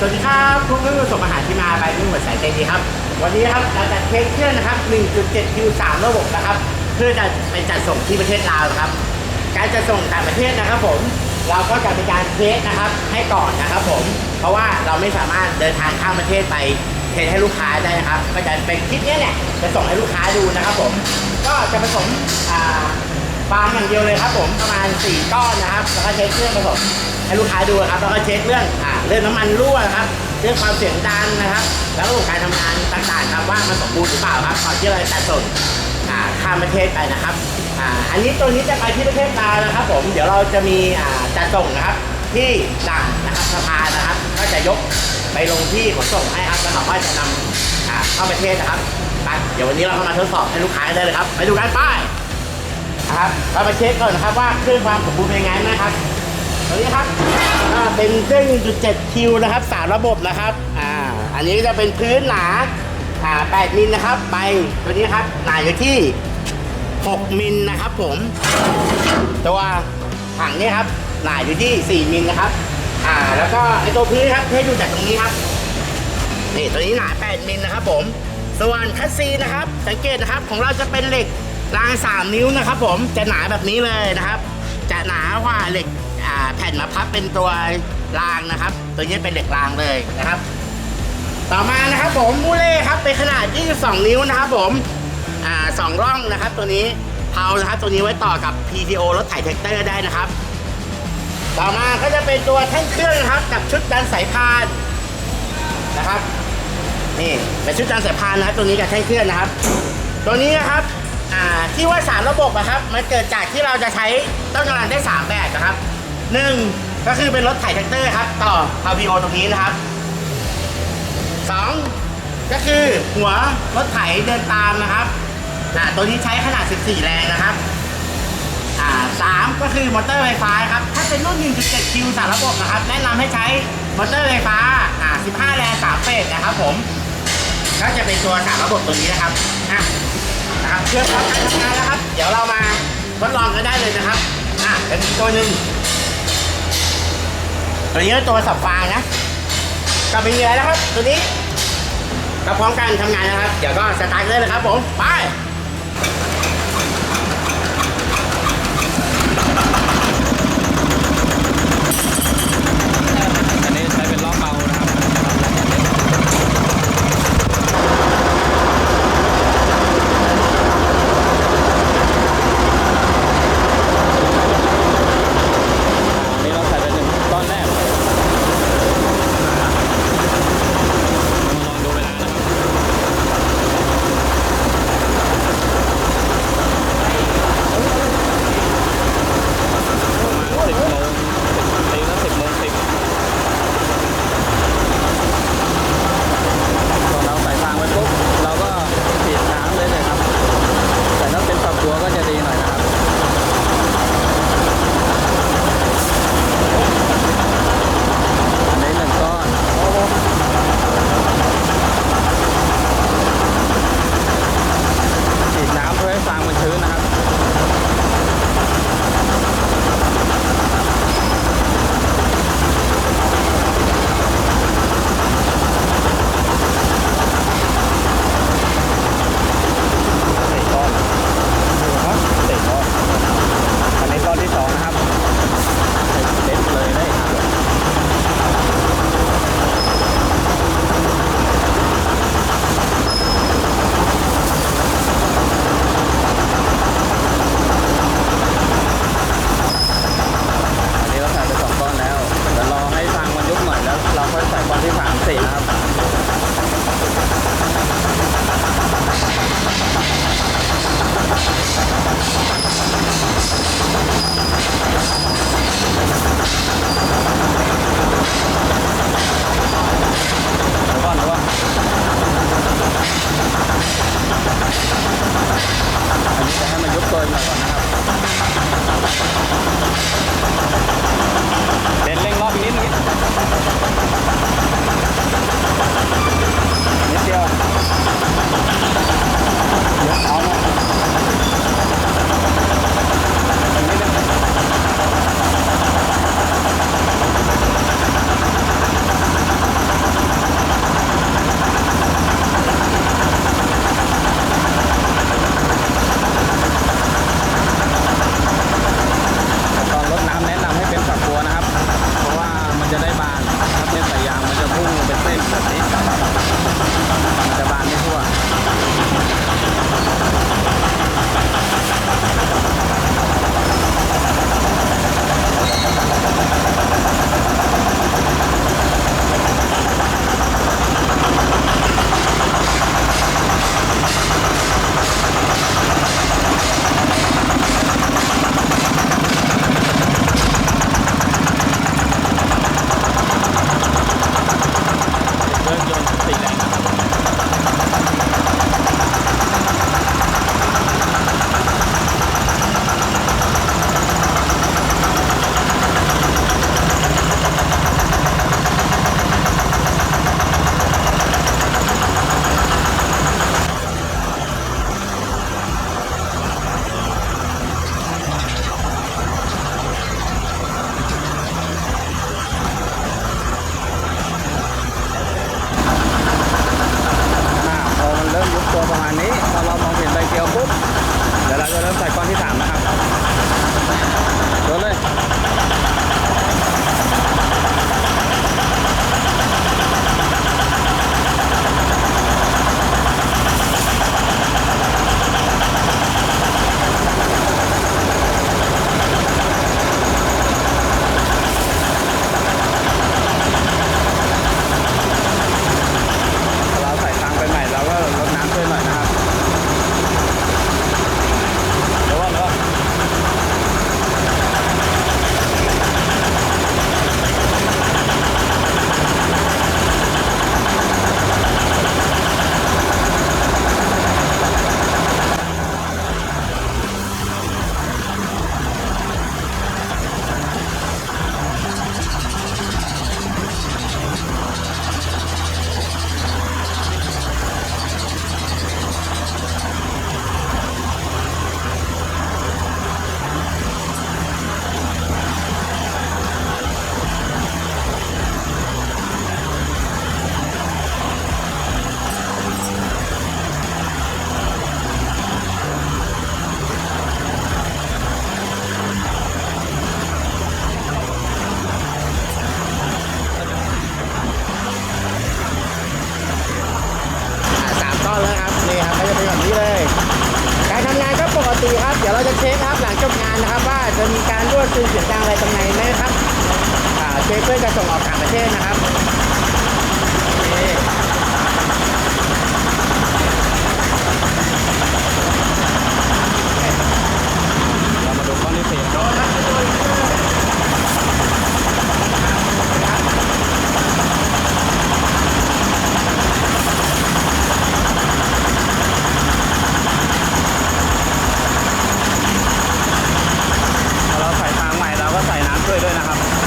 สวัสดีครับพวกเพื่อนส่งอาหารที่มาไปที่หมวดสายใจดีครับ วันนี้ครับเราจะเทสเครื่องนะครับ 1.7คิว3ระบบนะครับ เพื่อจะไปจัดส่งที่ประเทศลาวครับ การจะส่งต่างประเทศนะครับผม เราก็จะเป็นการเทสนะครับให้ก่อนนะครับผม เพราะว่าเราไม่สามารถเดินทางข้ามประเทศไปเทสให้ลูกค้าได้นะครับ ก็จะเป็นคลิปนี้แหละจะส่งให้ลูกค้าดูนะครับผม ก็จะผสมอ่า ฟางอย่างเดียวเลยครับผมประมาณ 4 ก้อนนะครับ แล้วก็เช็คเครื่องผสมให้ลูกค้าดูครับแล้วก็เช็คเรื่องอ่าเรื่องน้ำมันรั่วนะครับ เรื่องความเสียงดังนะครับ แล้วก็การทำงานต่างๆครับว่ามันสมบูรณ์หรือเปล่าครับก่อนที่เราจะจัดส่งอ่าข้ามประเทศไปนะครับอ่าอันนี้ตัวนี้จะไปที่ประเทศลาวนะครับ ผมเดี๋ยวเราจะมีอ่าจัดส่งนะครับ ที่ด่านนะครับสะพานนะครับ ก็จะยกไปลงที่ขนส่งให้ครับแล้วเราก็จะนำอ่าเข้าประเทศนะครับไปเดี๋ยววันนี้เราเข้ามาทดสอบให้ลูกค้าได้เลยครับไปดูกันไป นะครับเรามาเช็คก่อนนะครับว่าเครื่องความสมบูรณ์เป็นยังไงนะครับตัวนี้ครับเป็นเครื่อง1.7คิวนะครับสามระบบนะครับอ่าอันนี้จะเป็นพื้นหนาอ่า8มิลนะครับใบตัวนี้ครับหนาอยู่ที่ 6มิลนะครับผมตัวถังนี้ครับหนาอยู่ที่ 4มิลนะครับอ่าแล้วก็ไอตัวพื้นครับให้ดูจากตรงนี้ครับนี่ตัวนี้หนา 8มิลนะครับผมส่วนคัสซีนะครับ สังเกตนะครับของเราจะเป็นเหล็ก ราง3นิ้วนะครับผมจะหนาแบบนี้เลยนะครับ จะหนากว่าเหล็กแผ่นมาพับเป็นตัวรางนะครับ ตัวนี้เป็นเหล็กรางเลยนะครับ ต่อมานะครับผมมูเล่ครับเป็นขนาด 22 นิ้วนะครับผมอ่าสองร่องนะครับ ตัวนี้เพานะครับตัวนี้ไว้ต่อกับ PTO รถไถแท็กเตอร์ได้นะครับ ต่อมาก็จะเป็นตัวแท่งเครื่องนะครับ กับชุดดันสายพานนะครับนี่เป็นชุดจานสายพานนะครับ ตัวนี้กับแท่งเครื่องนะครับ ตัวนี้นะครับ อ่าที่ว่าสามระบบอะครับมันเกิดจากที่เราจะใช้ต้นกำลังได้สามแบบนะครับหนึ่งก็คือเป็นรถไถแท็กเตอร์ครับ ต่อพาวีโอตรงนี้นะครับสองก็คือหัวรถไถเดินตามนะครับอ่าตัวนี้ใช้ขนาด 14 แรงนะครับอ่าสามก็คือมอเตอร์ไฟฟ้าครับ ถ้าเป็นรุ่น 1.7คิวสารระบบนะครับ แนะนำให้ใช้มอเตอร์ไฟฟ้าอ่า15 แรง 3 เฟสนะครับผมก็จะเป็นตัวสารระบบตัวนี้นะครับอะ นะครับเพื่อพร้อมการทำงานนะครับ เดี๋ยวเรามาทดลองกันได้เลยนะครับ อะเป็นตัวหนึ่งตัวนี้ก็ตัวสับฟางนะก็เป็นยังไงนะครับ ตัวนี้ก็พร้อมการทำงานนะครับ เดี๋ยวก็สตาร์ทเลยนะครับผม ไป ดี๋ยวเราจะเช็คครับหลังจบงานนะครับ ว่าจะมีการรั่วซึมเสียงดังอะไรตรงไหนไหมครับเช็คเพื่อจะส่งออกต่างประเทศนะครับ วยด้วยนะครับ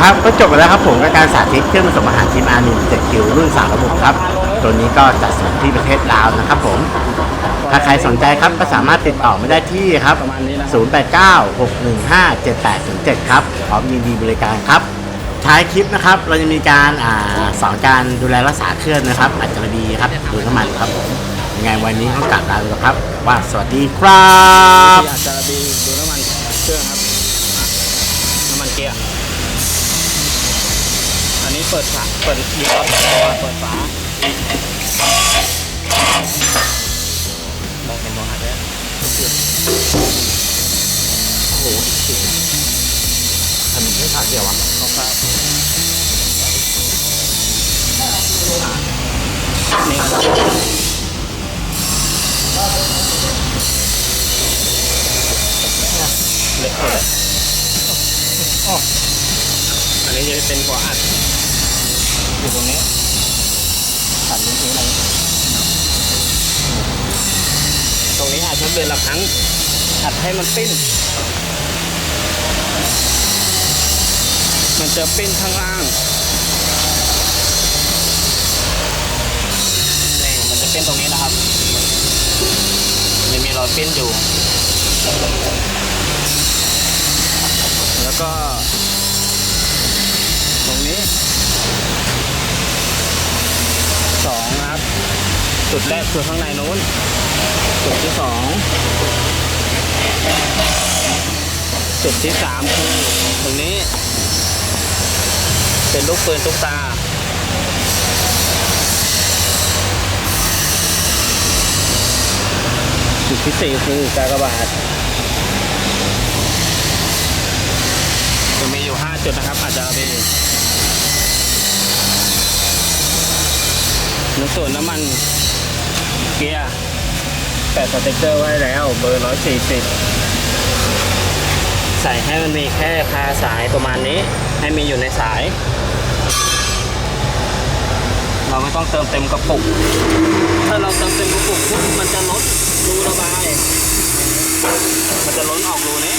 ครับก็จบไปแล้วครับผมกับการสาธิตเครื่องผสมอาหารทีมอาร์นิน7คิวรุ่น3ระบบครับ ตัวนี้ก็จัดส่งที่ประเทศลาวนะครับผม ถ้าใครสนใจครับก็สามารถติดต่อมาได้ที่ครับประมาณนี้นะ0896157807 ครับพร้อมยินดีบริการครับท้ายคลิปนะครับ เราจะมีการอาสอนการดูแลรักษาเครื่องนะครับอาจจะดีครับดูน้ำมันครับผมยังไงวันนี้ก็กลับลาไปแลครับ ว่าสวัสดีครับที่อาจจะดีดูน้ำมันเครื่องครับน้ำมันเกียร์ เปิดฝาเปิดดีออฟเปิดฝาลองเป็นโลหะด้วยโอ้โหจริงทำไม่ขาดเดียวอะขอบครับนี่ครับเล็กเลยอ๋ออันนี้จะเป็นหัวอัด อยู่ตรงนี้ตัดลิ้นทิ้เลยตรงนี้อาจจะเดือนละครั้งอัดให้มันปิ้น มันจะปิ้นข้างล่างนี่มันจะปิ้นตรงนี้นะครับมันมีรอยปิ้นอยู่ แล้วก็ ตรงนี้ สองนะครับ จุดแรกคือข้างในนู้น จุดที่สองจุดที่สามคือตรงนี้ เป็นลูกปืนตุ๊กตาจุดที่สี่คือกากบาทจะมีอยู่ห้าจุดนะครับอาจจะมี ในส่วนน้ำมันเกียร์แปะสติ๊กเกอร์ไว้แล้วเบอร์ร้อยสี่สิบใส่ให้มันมีแค่คาสายประมาณนี้ ให้มีอยู่ในสาย เราไม่ต้องเติมเต็มกระปุก ถ้าเราเติมเต็มกระปุกมันจะลดรูระบาย มันจะล้นออกรูนี้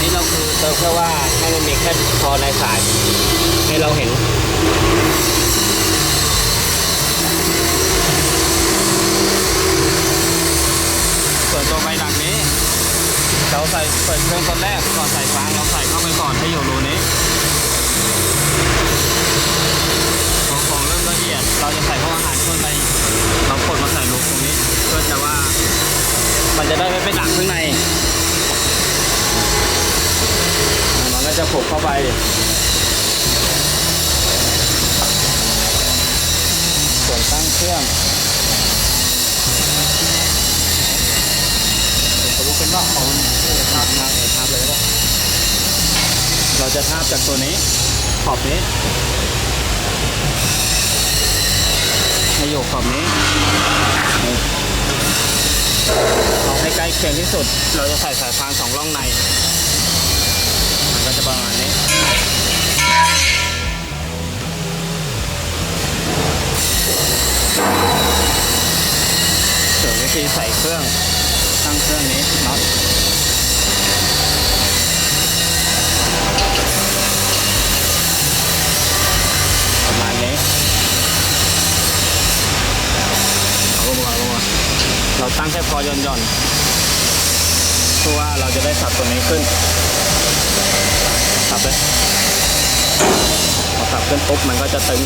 นี่เราคือเติมแค่ว่าให้มันมีแค่พอในสาย ให้เราเห็นส่วนตัวใบดักนี้ เราใส่เปิดเครื่องตอนแรกก่อนใส่ฟางเราใส่เข้าไปก่อนให้อยู่รูนี้พอของเริ่มละเอียด เราจะใส่พวกอาหารช่วยไปเรากดมาใส่ลูตรงนี้ เพื่อจะว่า มันจะได้ไม่ไปดักข้างใน มันก็ จะผูกเข้าไปส่วนตั้งเครื่องจะรู้เป็นว่าเขาทาบมาเลยทาบเลยว่าเราจะทาบจากตัวนี้ขอบนี้ให้อยู่ขอบนี้เอาให้ใกล้เคียงที่สุด เราจะใส่สายพานสองร่องใน ประมาณนี้ส่วนวิธีใส่เครื่องตั้งเครื่องนี้น็อตประมาณนี้เอาลงมาลงมาเราตั้งแค่พอย่อนย่อนๆ เพื่อว่าเราจะได้สับตัวนี้ขึ้นสับเลยพอสับขึ้นปุ๊บมันก็จะตึง